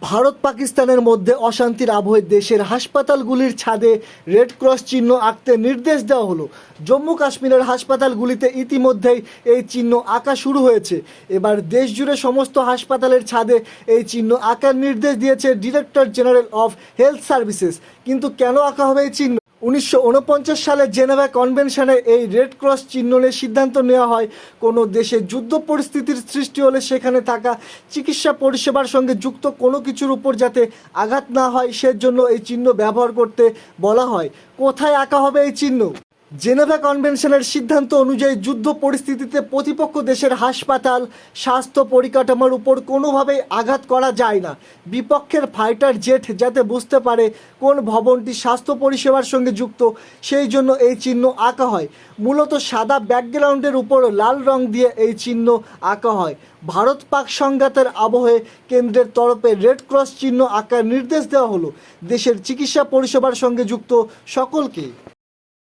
ভারত পাকিস্তানের মধ্যে অশান্তির আবহে দেশের হাসপাতালগুলির ছাদে রেড ক্রস চিহ্ন আঁকতে নির্দেশ দেওয়া হলো। জম্মু কাশ্মীরের হাসপাতালগুলিতে ইতিমধ্যেই এই চিহ্ন আঁকা শুরু হয়েছে। এবার দেশ জুড়ে সমস্ত হাসপাতালের ছাদে এই চিহ্ন আঁকার নির্দেশ দিয়েছে director general of health services. কিন্তু কেন আঁকা হবে এই চিহ্ন? উনিশশো উনপঞ্চাশ সালে জেনেভা কনভেনশনে এই রেড ক্রস চিহ্ন নিয়ে সিদ্ধান্ত নেওয়া হয়। কোনো দেশে যুদ্ধ পরিস্থিতির সৃষ্টি হলে সেখানে থাকা চিকিৎসা পরিষেবার সঙ্গে যুক্ত কোনো কিছুর উপর যাতে আঘাত না হয়, সেজন্য এই চিহ্ন ব্যবহার করতে বলা হয়। কোথায় আঁকা হবে এই চিহ্ন? জেনেভা কনভেনশনের সিদ্ধান্ত অনুযায়ী যুদ্ধ পরিস্থিতিতে প্রতিপক্ষ দেশের হাসপাতাল, স্বাস্থ্য পরিকাঠামোর উপর কোনোভাবেই আঘাত করা যায় না। বিপক্ষের ফাইটার জেট যাতে বুঝতে পারে কোন ভবনটি স্বাস্থ্য পরিষেবার সঙ্গে যুক্ত, সেই জন্য এই চিহ্ন আঁকা হয়। মূলত সাদা ব্যাকগ্রাউন্ডের উপর লাল রং দিয়ে এই চিহ্ন আঁকা হয়। ভারত পাক সংঘাতের আবহে কেন্দ্রের তরফে রেড ক্রস চিহ্ন আঁকার নির্দেশ দেওয়া হলো। দেশের চিকিৎসা পরিষেবার সঙ্গে যুক্ত সকলকে।